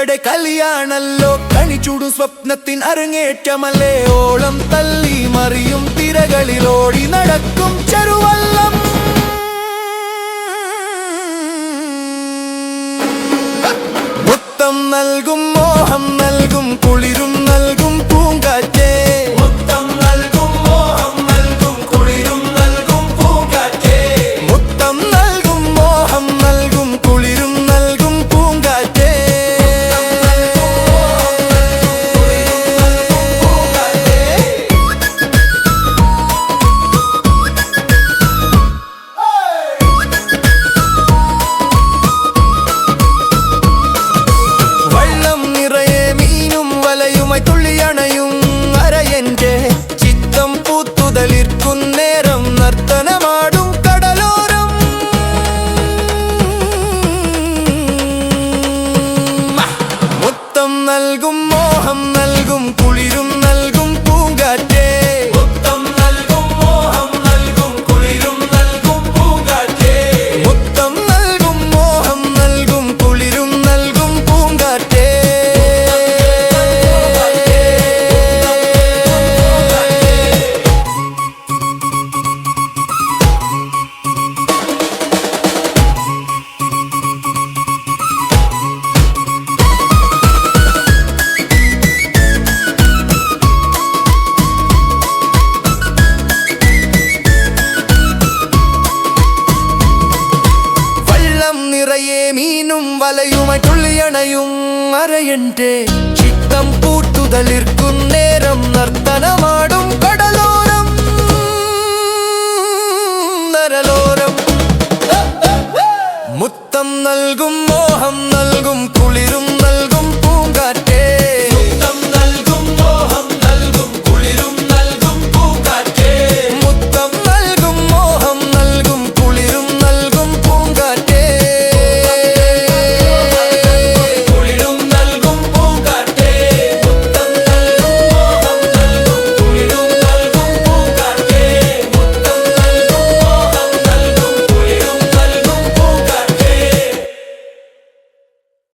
അവരുടെ കലിയാണല്ലോ. കണിച്ചുടും സ്വപ്നത്തിൻ അരങ്ങേറ്റമല്ലേ. ഓളം തല്ലി മറിയും തിരകളിലോടി നടക്കും ചെറുവല്ലം. നിറയെ മീനും വലയുമായിട്ടുള്ളിയണയും അരയന്റെ ചിത്തം പൂട്ടുതലിർക്കും നേരം നർത്തനമാടും കടലോരം. നരലോരം. മുത്തം നൽകും